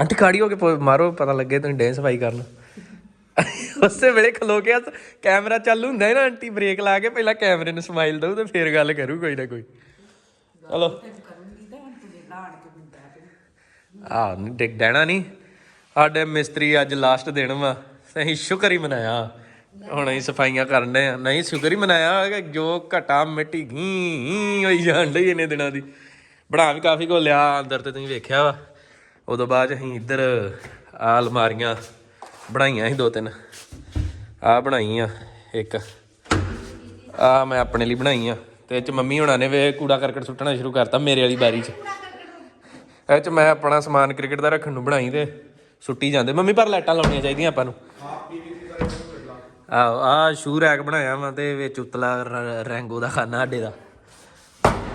Aunty ਕਾੜੀ ਹੋ ਕੇ ਪੋ- ਮਾਰੋ, ਪਤਾ ਲੱਗੇ ਤੁਸੀਂ ਡੇ ਸਫ਼ਾਈ ਕਰਨ। ਉਸੇ ਵੇਲੇ ਖਲੋ ਕੇ ਹੱਸ- ਕੈਮਰਾ ਚਾਲੂ ਹੁੰਦਾ ਹੈ ਨਾ ਆਂਟੀ ਬ੍ਰੇਕ ਲਾ ਕੇ ਪਹਿਲਾਂ ਕੈਮਰੇ ਨੂੰ ਸਮਾਈਲ ਦਊ ਤੇ ਫੇਰ ਗੱਲ ਕਰੂ ਕੋਈ ਨਾ ਕੋਈ। ਚਲੋ। ਆ ਨਹੀਂ ਡਿੱਗ ਡੈਣਾ ਨਹੀਂ। ਸਾਡੇ ਮਿਸਤਰੀ ਅੱਜ ਲਾਸਟ ਦਿਨ ਵਾ। ਅਸੀਂ ਸ਼ੁਕਰ ਹੀ ਮਨਾਇਆ। ਹੁਣ ਅਸੀਂ ਸਫਾਈਆਂ ਕਰਨੇ ਆ ਨਹੀਂ, ਸ਼ੁਕਰ ਹੀ ਮਨਾਇਆ ਕਿ ਜੋ ਘਟਾ ਮਿੱਟੀ ਘੀ ਹੋਈ ਜਾਣ ਡਈ ਇਹਨੇ ਦਿਨਾਂ ਦੀ। ਬਣਾ ਵੀ ਕਾਫੀ ਕੋ ਲਿਆ, ਅੰਦਰ ਤੇ ਤੁਸੀਂ ਵੇਖਿਆ ਵਾ। ਉਦੋਂ ਬਾਅਦ 'ਚ ਅਸੀਂ ਇੱਧਰ ਆ ਅਲਮਾਰੀਆਂ ਬਣਾਈਆਂ ਸੀ ਦੋ ਤਿੰਨ। ਆ ਬਣਾਈਆਂ ਇੱਕ। ਆ ਮੈਂ ਆਪਣੇ ਲਈ ਬਣਾਈ ਆ। ਤੇ ਇਹ ਚ ਮੰਮੀ ਹੁਣਾਂ ਨੇ ਵੇ ਕੂੜਾ ਕਰਕਟ ਸੁੱਟਣਾ ਸ਼ੁਰੂ ਕਰਤਾ ਮੇਰੇ ਵਾਲੀ ਬਾਰੀ 'ਚ। ਇਹ ਚ ਮੈਂ ਆਪਣਾ ਸਮਾਨ ਕ੍ਰਿਕਟ ਦਾ ਰੱਖਣ ਨੂੰ ਬਣਾਈ ਤੇ ਸੁੱਟੀ ਜਾਂਦੇ। ਮੰਮੀ, ਪਰ ਲਾਈਟਾਂ ਲਾਉਣੀਆਂ ਚਾਹੀਦੀਆਂ ਆਪਾਂ ਨੂੰ। ਆ ਆ ਸ਼ੂ ਰੈਕ ਬਣਾਇਆ ਵਾ ਤੇ ਵਿੱਚ ਉਤਲਾ ਰ- ਰੈਂਗੋ ਦਾ ਖਾਨਾ ਸਾਡੇ ਦਾ।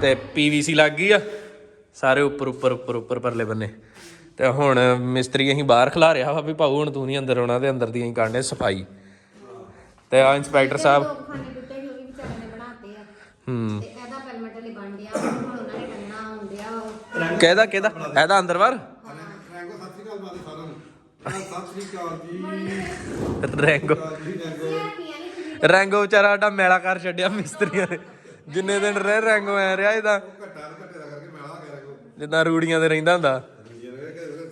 ਤੇ ਪੀਵੀਸੀ ਲੱਗ ਗਈ ਆ। ਸਾਰੇ ਉੱਪਰ ਉੱਪਰ ਉੱਪਰ ਉੱਪਰ ਪਰਲੇ ਬੰਨੇ। ਤੇ ਹੁਣ ਮਿਸਤਰੀ ਅਸੀਂ ਬਾਹਰ ਖਲਾ ਰਿਹਾ ਵਾ ਵੀ ਭਾਊ ਹੁਣ ਤੂੰ ਨਹੀਂ ਅੰਦਰ ਆਉਣਾ ਤੇ ਅੰਦਰ ਦੀ ਅਸੀਂ ਕਾਂਡੇ ਸਫ਼ਾਈ। ਤੇ ਆ ਇੰਸਪੈਕਟਰ ਸਾਹਿਬ। ਦੋ ਖਾਨੇ ਟੁੱਟੇ ਸੀ ਉਹ ਵੀ ਵਿਚਾਰੇ ਨੇ ਬਣਾਤੇ ਆ। ਹੂੰ। ਤੇ ਇਹਦਾ ਪੈਲਮਟ ਲਈ ਬਣ ਡਿਆ ਹੁਣ ਉਹਨਾਂ ਨੇ ਟੰਗਣਾ ਹੁੰਦਿਆ ਕਿਹਦਾ ਕਿਹਦਾ? ਇਹਦਾ ਅੰਦਰ ਬਾਹਰ ਰੈਂਗੋ ਸਤਿ ਸ੍ਰੀ ਅਕਾਲ ਬਾਦੀ ਸਾਰਿਆਂ ਨੂੰ। ਹਾਂ, ਸਤਿ ਸ੍ਰੀ ਅਕਾਲ ਜੀ। ਰੈਂਗੋ। ਜੀ ਰੈਂਗੋ। ਰੈਂਗੋ ਵਿਚਾਰਾ ਸਾਡਾ ਮੈਲਾ ਕਰ ਛੱਡਿਆ ਮਿਸਤਰੀਆਂ ਨੇ। ਜਿੰਨੇ ਦਿਨ ਰਹਿ ਰੈਂਗੋ ਐ ਰਿਹਾ ਇਹਦਾ। ਘੱਟਾ ਘੱਟੇ ਦਾ ਕਰਕੇ ਮੈਲਾ ਆ ਗਿਆ ਰੈਂਗੋ। ਜਿੱਦਾਂ ਰੂੜੀਆਂ ਤੇ ਰਹਿੰਦਾ ਹੁੰਦਾ।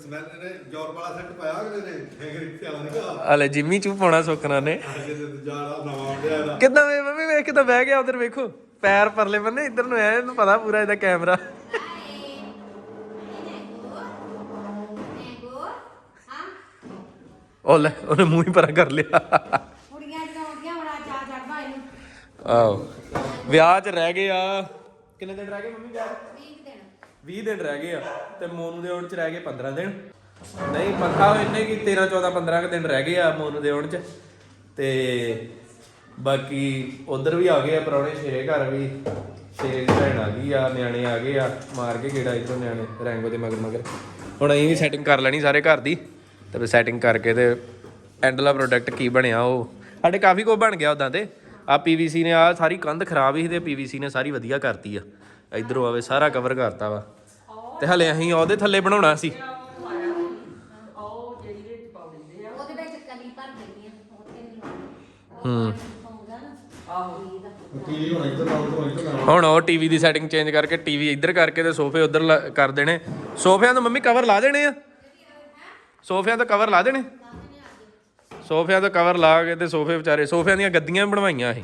ਸਮੈਲ ਨੇ ਜੋਰ ਵਾਲਾ ਸੈੱਟ ਪਾਇਆ ਅਗਲੇ ਨੇ ਹੈਂਗਰੀ ਤੇ ਆਲਾ ਨਿਕਾ ਹਲੇ ਜਿੰਮੀ ਚੂ ਪਾਉਣਾ ਸੁੱਕਣਾ ਨੇ। ਅਜੇ ਤੇ ਜਾੜਾ ਨਵਾਂ ਆਉਂਦਿਆ ਇਹਦਾ ਕਿੱਦਾਂ ਵੇ ਮੰਮੀ ਵੇਖ ਕਿੱਦਾਂ ਬਹਿ ਗਿਆ ਉਧਰ ਵੇਖੋ। ਪੈਰ ਪਰਲੇ ਬੰਨੇ ਇੱਧਰ ਨੂੰ ਐ ਇਹਨੂੰ ਪਤਾ ਪੂਰਾ ਇਹਦਾ ਕੈਮਰਾ। ਉਹ ਲੈ ਉਹਨੇ ਮੂੰਹ ਹੀ ਪਰਾਂ ਕਰ ਲਿਆ। ਕੁੜੀਆਂ ਆਉਂਦੀਆਂ ਬੜਾ ਚਾਹ ਚੜਦਾ ਇਹਨੂੰ ਆਓ ਵਿਆਹ 'ਚ ਰਹਿ ਗਏ ਆ। ਕਿੰਨੇ ਦਿਨ ਰਹਿ ਗਏ ਮੰਮੀ ਵਿਆਹ 'ਚ? 20 ਦਿਨ 20 ਦਿਨ ਰਹਿ ਗਏ ਆ ਤੇ ਮੋਨੂ ਦੇ ਆਉਣ 'ਚ ਰਹਿ ਗਏ 15 ਦਿਨ। ਨਹੀਂ ਪਤਾ ਇੰਨੇ ਕੀ 13 14 15 ਕੁ ਦਿਨ ਰਹਿ ਗਏ ਆ ਮੋਨੂ ਦੇ ਆਉਣ 'ਚ। ਤੇ ਬਾਕੀ ਉਧਰ ਵੀ ਆ ਗਏ ਆ ਪਰੌਣੇ ਸ਼ੇਰੇ ਘਰ ਵੀ। ਸ਼ੇਰੇ ਦੀ ਭੈਣ ਆ ਗਈ ਆ, ਨਿਆਣੇ ਆ ਗਏ ਆ। ਮਾਰ ਕੇ ਗੇੜਾ ਇਧਰੋਂ ਨਿਆਣੇ, ਰੈਂਗੋ ਦੇ ਮਗਰ ਮਗਰ। ਹੁਣ ਅਸੀਂ ਵੀ ਸੈਟਿੰਗ ਕਰ ਲੈਣੀ ਸਾਰੇ ਘਰ ਦੀ। ਤੇ ਸੈਟਿੰਗ ਕਰਕੇ ਤੇ ਐਂਡਲਾ ਪ੍ਰੋਡਕਟ ਕੀ ਬਣਿਆ ਉਹ। ਸਾਡੇ ਕਾਫੀ ਕੁਝ ਬਣ ਗਿਆ ਉਦਾਂ ਤੇ। ਆ ਪੀਵੀਸੀ ਨੇ ਆ ਸਾਰੀ ਕੰਧ ਖਰਾਬ ਸੀ ਤੇ ਪੀਵੀਸੀ ਨੇ ਸਾਰੀ ਵਧੀਆ ਕਰਤੀ ਆ। ਇਧਰੋਂ ਆਵੇ ਸਾਰਾ ਕਵਰ ਕਰਤਾ ਵਾ। ਤੇ ਹਲੇ ਅਸੀਂ ਉਹਦੇ ਥੱਲੇ ਬਣਾਉਣਾ ਸੀ। ਉਹਦੇ ਵਿੱਚ ਕਲੀ ਭਰ ਦਿੰਦੀ ਆ ਉਹ ਤੇ ਨਹੀਂ ਹੂੰ। ਪਾਉਂਦਾ ਨਾ। ਟੀਵੀ ਹੁਣ ਇੱਧਰ ਲਾਓ ਤੋਂ ਇੱਧਰ ਲਾਓ। ਹੁਣ ਉਹ ਟੀਵੀ ਦੀ ਸੈਟਿੰਗ ਚੇਂਜ ਕਰਕੇ ਟੀਵੀ ਇੱਧਰ ਕਰਕੇ ਤੇ ਸੋਫੇ ਉੱਧਰ ਲਾ- ਕਰ ਦੇਣੇ। ਸੋਫਿਆਂ ਤੋਂ ਮੰਮੀ ਕਵਰ ਲਾ ਦੇਣੇ ਆ। ਸੋਫਿਆਂ ਤੋਂ ਕਵਰ ਲਾ ਦੇਣੇ। ਸੋਫਿਆਂ ਤੋਂ ਕਵਰ ਲਾ ਕੇ ਤੇ ਸੋਫੇ ਵਿਚਾਰੇ ਸੋਫਿਆਂ ਦੀਆਂ ਗੱਦੀਆਂ ਵੀ ਬਣਵਾਈਆਂ ਅਸੀਂ।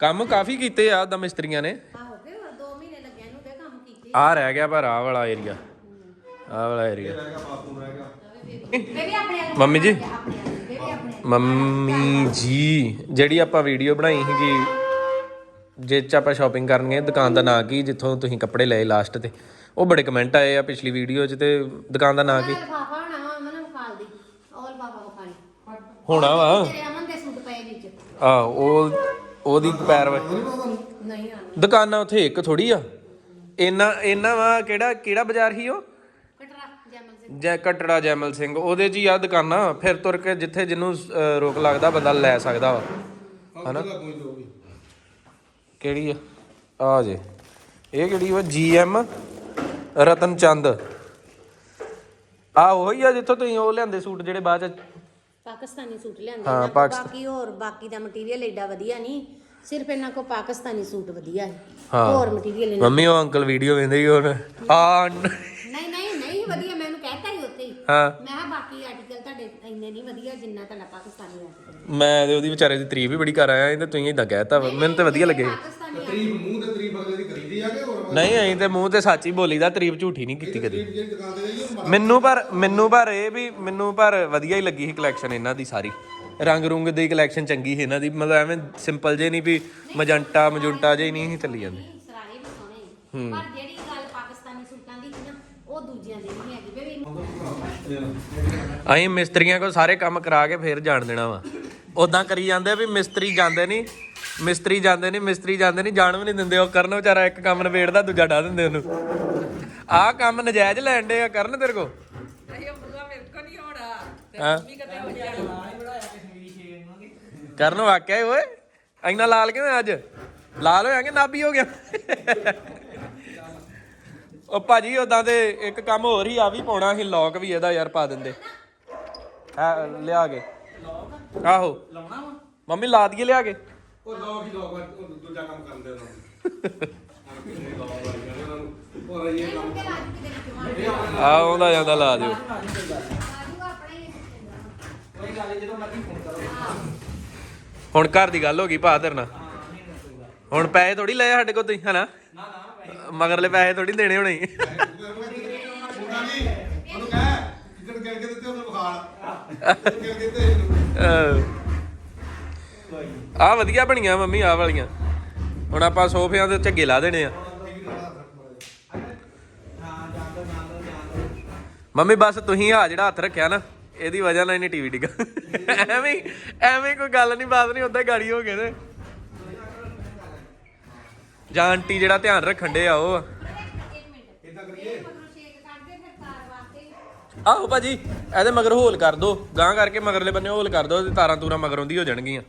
ਕੰਮ ਕਾਫੀ ਕੀਤੇ ਆ ਉਹਦਾ ਮਿਸਤਰੀਆਂ ਨੇ ਆਹੋ ਕਿ ਹੋਰ 2 ਮਹੀਨੇ ਲੱਗੇ ਇਹਨੂੰ ਤੇ ਕੰਮ ਕੀਤੇ ਆ ਰਹਿ ਗਿਆ ਪਰ ਆਹ ਵਾਲਾ ਏਰੀਆ ਆਹ ਵਾਲਾ ਏਰੀਆ ਮੰਮੀ ਜੀ? ਮੰਮੀ ਜੀ ਜਿਹੜੀ ਆਪਾਂ ਵੀਡੀਓ ਬਣਾਈ ਸੀਗੀ ਜਿਹ ਚ ਆਪਾਂ ਸ਼ਾਪਿੰਗ ਕਰਨ ਗਏ ਦੁਕਾਨ ਦਾ ਨਾਂ ਕੀ ਜਿੱਥੋਂ ਤੁਸੀਂ ਕੱਪੜੇ ਲਏ ਲਾਸਟ ਤੇ। ਉਹ ਬੜੇ ਕਮੈਂਟ ਆਏ ਆ ਪਿਛਲੀ ਵੀਡੀਓ 'ਚ ਤੇ ਦੁਕਾਨ ਦਾ ਨਾਂ ਕੀ? ਹੋਣਾ ਵਾ ਵਿੱਚ। ਆ ਉਹ ਉਹਦੀ ਪੈਰ ਵਾ ਨਹੀਂ ਆਣਾ ਦੁਕਾਨਾਂ ਉੱਥੇ ਇੱਕ ਥੋੜੀ ਆ। ਇੰਨਾ ਇੰਨਾ ਵਾ ਕਿਹੜਾ ਕਿਹੜਾ ਬਾਜ਼ਾਰ ਸੀ ਉਹ? ਕਟਰਾ ਜੈਮਲ ਸਿੰਘ। ਜੈ ਕਟੜਾ ਜੈਮਲ ਸਿੰਘ। ਉਹਦੇ 'ਚ ਹੀ ਆ ਦੁਕਾਨਾਂ। ਫਿਰ ਤੁਰ ਕੇ ਜਿੱਥੇ ਜਿਹਨੂੰ ਰੋਕ ਲੱਗਦਾ ਬੰਦਾ ਲੈ ਸਕਦਾ ਵਾ। ਹਨਾ? ਕਿਹੜੀ ਆ? ਆ ਜੇ। ਇਹ ਕਿਹੜੀ ਵਾ? ਜੀਐਮ ਰਤਨ ਚੰਦ ਆ ਉਹੀ ਆ ਜਿੱਥੋਂ ਤੁਸੀਂ ਉਹ ਲਿਆਂਦੇ ਸੂਟ ਜਿਹੜੇ ਬਾਅਦ ਚ ਪਾਕਿਸਤਾਨੀ ਸੂਟ ਲਿਆਂਦੇ ਹਾਂ, ਇਹਨਾਂ ਬਾਕੀ ਹੋਰ ਬਾਕੀ ਦਾ ਮਟੀਰੀਅਲ ਐਡਾ ਵਧੀਆ ਨਹੀਂ। ਸਿਰਫ ਇਹਨਾਂ ਕੋ ਪਾਕਿਸਤਾਨੀ ਸੂਟ ਵਧੀਆ ਹੈ ਹਾਂ। ਹੋਰ ਮਟੀਰੀਅਲ ਇਹਨਾਂ ਮੰਮੀ ਉਹ ਅੰਕਲ ਵੀਡੀਓ ਵੇਂਦੇ ਹੀ। ਹੁਣ ਆ ਨਹੀਂ ਨਹੀਂ ਨਹੀਂ ਵਧੀਆ ਮੈਂ ਉਹਨੂੰ ਕਹਿਤਾ ਹੀ ਉੱਤੇ ਹੀ। ਹਾਂ। ਮੈਂ ਕਿਹਾ ਬਾਕੀ ਆਰਟੀਕਲ ਤੁਹਾਡੇ ਇੰਨੇ ਨਹੀਂ ਵਧੀਆ ਜਿੰਨਾ ਤੁਹਾਡਾ ਪਾਕਿਸਤਾਨੀ ਆਰਟੀਕਲ ਮੈਂ ਤੇ ਉਹਦੀ ਵਿਚਾਰੇ ਦੀ ਤਾਰੀਫ ਵੀ ਬੜੀ ਕਰ ਆਇਆ ਇਹ ਤੇ ਤੁਸੀਂ ਇਦਾਂ ਕਹਿਤਾ ਵਾ। ਮੈਨੂੰ ਤੇ ਵਧੀਆ ਲੱਗੇ। ਪਾਕਿਸਤਾਨੀ ਤਰੀਫ ਮੂੰਹ ਤੇ ਤਰੀਫ ਅਗਲੇ ਦੀ ਕਰੀਦੀ ਆ ਕਿ ਹੋਰ ਨਹੀਂ ਅਸੀਂ ਤੇ ਮੂੰਹ ਤੇ ਸੱਚ ਹੀ ਬੋਲੀਦਾ ਤਾਰੀਫ ਝੂਠੀ ਨਹੀਂ ਕੀਤੀ ਕਦੀ। ਤਰੀਫ ਜਿਹੜੀ ਦੁਕਾਨ ਤੇ ਜਾਈਏ ਉਹ ਮੈਨੂੰ ਪਰ ਮੈਨੂੰ ਪਰ ਇਹ ਵੀ ਮੈਨੂੰ ਪਰ ਵਧੀਆ ਹੀ ਲੱਗੀ ਸੀ ਕਲੈਕਸ਼ਨ ਇਹਨਾਂ ਦੀ ਸਾਰੀ। ਰੰਗ ਰੁੰਗ ਦੀ ਕਲੈਕਸ਼ਨ ਚੰਗੀ ਸੀ ਇਹਨਾਂ ਦੀ। ਮਤਲਬ ਐਵੇਂ ਸਿੰਪਲ ਜੇ ਨਹੀਂ ਵੀ ਮਜੰਟਾ ਮਜੁੰਟਾ ਜੇ ਨਹੀਂ ਸੀ ਚੱਲੀ ਜਾਂਦੀ। ਨਹੀਂ, ਸਰਾਰੇ ਵੀ ਸੋਹਣੇ ਸੀ। ਪਰ ਜਿਹੜੀ ਗੱਲ ਪਾਕਿਸਤਾਨੀ ਸੂਟਾਂ ਦੀ ਸੀ ਨਾ ਉਹ ਦੂਜਿਆਂ ਦੀ ਨਹੀਂ ਹੈਗੀ। ਬੇਬੀ ਅਸੀਂ ਮਿਸਤਰੀਆਂ ਕੋ ਸਾਰੇ ਕੰਮ ਕਰਾ ਕੇ ਫੇਰ ਜਾਣ ਦੇਣਾ ਵਾ। ਉਦਾਂ ਕਰੀ ਜਾਂਦੇ ਆ ਵੀ ਮਿਸਤਰੀ ਜਾਂਦੇ ਨਹੀਂ ਮਿਸਤਰੀ ਜਾਂਦੇ ਨਹੀਂ ਮਿਸਤਰੀ ਜਾਂਦੇ ਨਹੀਂ ਜਾਣ ਵੀ ਨਹੀਂ ਦਿੰਦੇ। ਉਹ ਕਰਨ ਵਿਚਾਰਾ ਇੱਕ ਕੰਮ ਨਿਬੇੜਦਾ ਦੂਜਾ ਡਾ ਦਿੰਦੇ ਉਹਨੂੰ। ਆਹ ਕੰਮ ਨਜਾਇਜ਼ ਲੈਣ ਦੇ ਆ ਕਰਨ ਤੇਰੇ ਕੋ ਹਾਂ? ਕਰਨ ਵਾਕਿਆ ਓਏ ਇੰਨਾ ਲਾਲ ਕਿਵੇਂ ਅੱਜ? ਲਾਲ ਹੋਇਆ ਕਿ ਨਾਭੀ ਹੋ ਗਿਆ? ਉਹ ਭਾਜੀ ਉਦਾਂ ਤੇ ਇੱਕ ਕੰਮ ਹੋਰ ਹੀ ਆ ਵੀ ਪਾਉਣਾ ਸੀ ਲੋਕ ਵੀ ਇਹਦਾ ਯਾਰ ਪਾ ਦਿੰਦੇ। ਹੈ ਲਿਆ ਕੇ। ਆਹੋ। ਲਾਉਣਾ ਵਾ? ਮੰਮੀ ਲਾ ਦਈਏ ਲਿਆ ਕੇ। ਉਹ ਲੋਕ ਹੀ ਲੋਕ ਉਹ ਦੂਜਾ ਕੰਮ ਕਰਦੇ ਉਹਨਾਂ ਨੂੰ। ਹੋਰ ਇਹ ਕੰਮ ਆ ਆਉਂਦਾ ਜਾਂਦਾ ਲਾ ਦਿਓ। ਕੋਈ ਗੱਲ ਆਪਣਾ ਹੀ ਕੋਈ ਜਦੋਂ ਮਰਜ਼ੀ ਫੋਨ ਕਰੋ। ਹੁਣ ਘਰ ਦੀ ਗੱਲ ਹੋ ਗਈ ਭਾ ਤੇਰੇ ਨਾਲ। ਹੁਣ ਪੈਸੇ ਥੋੜੀ ਲਏ ਸਾਡੇ ਕੋਲ ਤੁਸੀਂ, ਹਨਾ? ਮਗਰਲੇ ਪੈਸੇ ਥੋੜੀ ਦੇਣੇ ਹੋਣੇ। ਮੁੰਡਾ ਉਹਨੂੰ ਕਹਿ ਜਿੱਦਣ ਗਿਲ ਕੇ ਦਿੱਤੇ ਉਹਨੂੰ ਵਿਖਾਲ ਗਿਲ ਕੇ ਦਿੱਤੇ ਆ ਵਧੀਆ ਬਣੀਆਂ ਮੰਮੀ ਆ ਵਾਲੀਆਂ। ਹੁਣ ਆਪਾਂ ਸੋਫਿਆਂ ਦੇ ਝੱਗੇ ਲਾ ਦੇਣੇ ਆ। ਮੰਮੀ, ਬਸ ਤੁਸੀਂ ਆ ਜਿਹੜਾ ਹੱਥ ਰੱਖਿਆ ਨਾ। ਇਹਦੀ ਵਜ੍ਹਾ ਨਾਲ ਇਹਨੇ ਟੀਵੀ ਡਿੱਗਾ। ਐਵੇਂ ਐਵੇਂ ਕੋਈ ਗੱਲ ਨਹੀਂ ਬਾਤ ਨਹੀਂ ਉਦਾਂ ਗਾੜੀ ਹੋ ਗਏ ਤੇ। ਜਾਂ ਆਂਟੀ ਜਿਹੜਾ ਧਿਆਨ ਰੱਖਣ ਦੇ ਆ ਉਹ। ਆਹੋ ਭਾਜੀ ਇਹਦੇ ਮਗਰ ਹੋਲ ਕਰ ਦੋ। ਗਾਂ ਕਰਕੇ ਮਗਰਲੇ ਬੰਨੇ ਹੋਲ ਕਰ ਦੋ ਤੇ ਤਾਰਾਂ ਤੂਰਾਂ ਮਗਰੋਂ ਦੀ ਹੋ ਜਾਣਗੀਆਂ।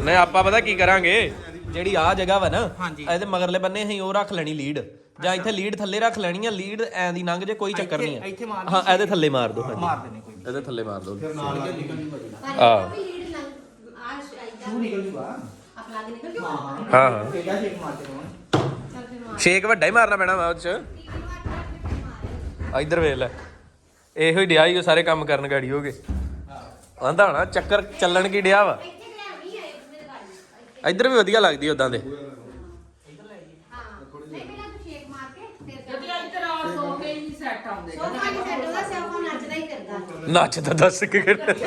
ਨਹੀਂ ਆਪਾਂ ਪਤਾ ਕੀ ਕਰਾਂਗੇ? ਜਿਹੜੀ ਆ ਜਗ੍ਹਾ ਵਾ ਨਾ। ਇਹਦੇ ਮਗਰਲੇ ਬੰਨੇ ਅਸੀਂ ਉਹ ਰੱਖ ਲੈਣੀ ਲੀਡ। ਜਾਂ ਇੱਥੇ ਲੀਡ ਥੱਲੇ ਰੱਖ ਲੈਣੀ ਆ ਲੀਡ ਐਂ ਦੀ ਲੰਘ ਜੇ ਕੋਈ ਚੱਕਰ ਨਹੀਂ ਇੱਥੇ- ਇੱਥੇ ਆ ਮਾਰ ਹਾਂ ਇਹਦੇ ਥੱਲੇ ਮਾਰ ਦੋ ਹਾਂਜੀ। ਮਾਰ ਦੇਣੇ ਕੋਈ। ਇਹਦੇ ਥੱਲੇ ਮਾਰ ਦੋ ਫਿਰ ਨਾਲ ਪਰ ਆਹ। ਇਹ ਵੀ ਲੀਡ ਲੰਗ ਆ ਆਈਦਾ ਸ਼ੂ ਨਿਕਲ ਜੂਗਾ ਆ। ਪਲੱਗ ਨਿਕਲ ਜੂ। ਹਾਂ ਹਾਂ। ਹਾਂ ਹਾਂ। ਇਹਦਾ ਸ਼ੇਕ ਮਾਰ ਕੇ ਦੋਵਾਂ ਚੱਲ ਫਿਰ ਮਾਰ। ਛੇਕ ਵੱਡਾ ਹੀ ਮਾਰਨਾ ਪੈਣਾ ਵਾ ਉਹ ਚ। ਆ ਇੱਧਰ ਵੇਖ ਲੈ। ਇਹੋ ਹੀ ਡਿਆ ਹੀ ਉਹ ਸਾਰੇ ਕੰਮ ਕਰਨ ਗਾੜੀ ਹੋ ਗਏ। ਆਂਦਾ ਹੋਣਾ ਚੱਕਰ ਚੱਲਣ ਕੀ ਡਿਆ ਵਾ? ਹੈ ਇੱਧਰ ਵੀ ਵਧੀਆ ਲੱਗਦੀ ਉਦਾਂ ਦੇ। ਹਾਂ। ਨਹੀਂ ਪਹਿਲਾਂ ਤੂੰ ਸ਼ੇਕ ਮਾਰ ਕੇ ਫਿਰ ਕਿਉਂਕਿ ਇੱਧਰ ਆ ਸੋਫੇ ਹੀ ਸੈੱਟ ਆਉਂਦੇ ਸੋਫਾ ਨਹੀਂ ਸੈੱਟ ਉਹਦਾ ਸੋਫਾ ਨੱਚਦਾ ਹੀ ਫਿਰਦਾ। ਨੱਚਦਾ ਦੱਸ ਕੇ ਕਰਦਾ ਕਦੀ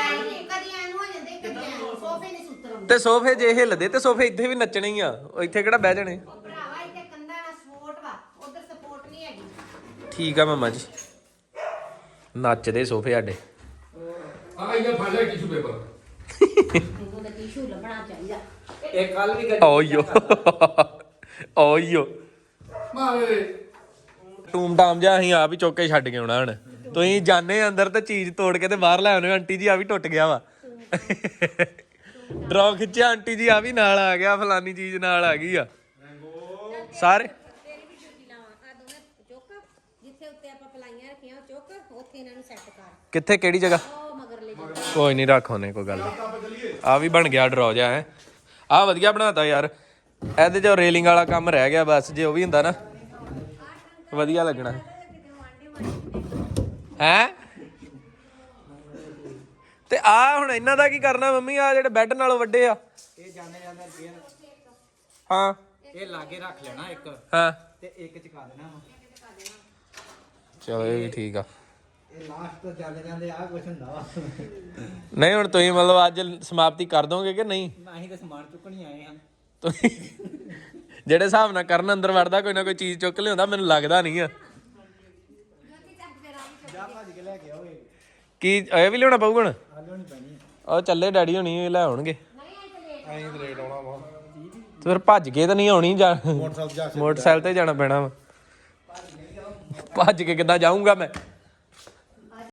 ਐਨ ਹੋ ਜਾਂਦੇ ਕਦੀ ਐਨ। ਸੋਫੇ ਨਹੀਂ ਸੁੱਤਰ ਹੁੰਦੇ ਤੇ ਸੋਫੇ ਜੇ ਹਿੱਲਦੇ ਤੇ ਸੋਫੇ ਇੱਥੇ ਵੀ ਨੱਚਣੇ ਹੀ ਆ। ਉਹ ਇੱਥੇ ਕਿਹੜਾ ਬਹਿ ਜਾਣੇ? ਉਹ ਭਰਾਵਾ ਇੱਥੇ ਕੰਧਾਂ ਨਾਲ ਸਪੋਰਟ ਵਾ ਉਧਰ ਸਪੋਰਟ ਨਹੀਂ ਹੈਗੀ। ਠੀਕ ਆ ਮਮਾ ਜੀ। ਨੱਚਦੇ ਸੋਫੇ ਸਾਡੇ। ਆ ਇਹ ਫੜ ਲੈ ਟਿਸ਼ੂ ਪੇਪਰ ਤਾਂ ਟਿਸ਼ੂ ਲੱਭਣਾ ਚਾਹੀਦਾ। ਇਹ ਕੱਲ ਵੀ ਓਯੋ ਓ ਮਾਰੇ ਟੂਮ ਟਾਮ ਜਿਹਾ ਅਸੀਂ ਆਪ ਹੀ ਚੁੱਕ ਕੇ ਛੱਡ ਕੇ ਆਉਣਾ ਹੁਣ। ਤੁਸੀਂ ਜਾਣੇ ਅੰਦਰ ਤੇ ਚੀਜ਼ ਤੋੜ ਕੇ ਤੇ ਬਾਹਰ ਲੈ ਆਉਣੇ ਆਂਟੀ ਜੀ ਆ ਵੀ ਟੁੱਟ ਗਿਆ ਵਾ। ਡਰੋ ਖਿੱਚਿਆ ਆਂਟੀ ਜੀ, ਆ ਵੀ ਨਾਲ ਆ ਗਿਆ, ਫਲਾਨੀ ਚੀਜ਼ ਨਾਲ ਆ ਗਈ ਆ। ਸਾਰੇ? ਤੇਰੀ ਵੀ ਡਿਊਟੀ ਲਾਵਾਂ ਆ ਦੋਵੇਂ ਚੁੱਕ ਜਿੱਥੇ ਉੱਤੇ ਆਪਾਂ ਪਲਾਈਆਂ ਰੱਖੀਆਂ ਉਹ ਚੁੱਕ ਉੱਥੇ ਇਹਨਾਂ ਨੂੰ ਸੈੱਟ ਕਰ ਕਿੱਥੇ, ਕਿਹੜੀ ਜਗ੍ਹਾ? ਉਹ ਮਗਰਲੇ ਜੋ ਕੋਈ ਨਹੀਂ, ਰੱਖ ਉਹਨੇ, ਕੋਈ ਗੱਲ ਆ ਵੀ ਬਣ ਗਿਆ ਡਰਾ ਜਿਹਾ, ਹੈ। ਆ ਵਧੀਆ ਬਣਾਤਾ ਯਾਰ। ਇਹਦੇ ਚ ਰੇਲਿੰਗ ਵਾਲਾ ਕੰਮ ਰਹਿ ਗਿਆ ਬਸ ਜੇ ਉਹ ਵੀ ਹੁੰਦਾ ਨਾ। ਵਧੀਆ ਲੱਗਣਾ। ਹੈ? ਤੇ ਆ ਹੁਣ ਇਹਨਾਂ ਦਾ ਕੀ ਕਰਨਾ ਮੰਮੀ ਆ ਜਿਹੜੇ ਬੈੱਡ ਨਾਲੋਂ ਵੱਡੇ ਆ। ਇਹ ਜਾਂਦੇ ਜਾਂਦੇ ਅੱਗੇ ਹਾਂ। ਇਹ ਲਾਗੇ ਰੱਖ ਲੈਣਾ ਇੱਕ। ਹਾਂ। ਤੇ ਇੱਕ ਚਕਾ ਦੇਣਾ ਵਾ। ਚਲੋ ਇਹ ਵੀ ਠੀਕ ਆ। ਇਹ ਲਾਸਟ ਤੋਂ ਜਾਂਦੇ ਜਾਂਦੇ ਆ ਕੁਛ ਹੁੰਦਾ ਵਾ। ਨਹੀਂ ਹੁਣ ਤੁਸੀਂ ਮਤਲਬ ਅੱਜ ਸਮਾਪਤੀ ਕਰ ਦੋਗੇ ਕਿ ਨਹੀਂ? ਅਸੀਂ ਤਾਂ ਸਮਾਨ ਚੁੱਕਣ ਹੀ ਆਏ ਹਾਂ। ਤੁਸੀਂ ਜਿਹੜੇ ਹਿਸਾਬ ਨਾਲ ਕਰਨ ਅੰਦਰ ਵੜਦਾ ਕੋਈ ਨਾ ਕੋਈ ਚੀਜ਼ ਚੁੱਕ ਲਿਆਉਂਦਾ ਮੈਨੂੰ ਲੱਗਦਾ ਨਹੀਂ ਆ। ਕੇ ਇਹ ਵੀ ਲਿਆਉਣਾ ਪਊਗਾ ਉਹ ਚੱਲੇ ਡੈਡੀ ਹੋਣੀ ਇਹ ਲੈ ਆਉਣਗੇ। ਐਂ ਤੇ ਲੇਟ ਆਉਣਾ ਵਾ ਤੇ ਫਿਰ ਭੱਜ ਕੇ ਤਾਂ ਨਹੀਂ ਆਉਣੀ ਜਾ ਮੋਟਰਸਾਈਕਲ ਤੇ ਜਾਣਾ ਪੈਣਾ ਵਾ। ਭੱਜ ਕੇ ਕਿੱਦਾਂ ਜਾਊਂਗਾ ਮੈਂ?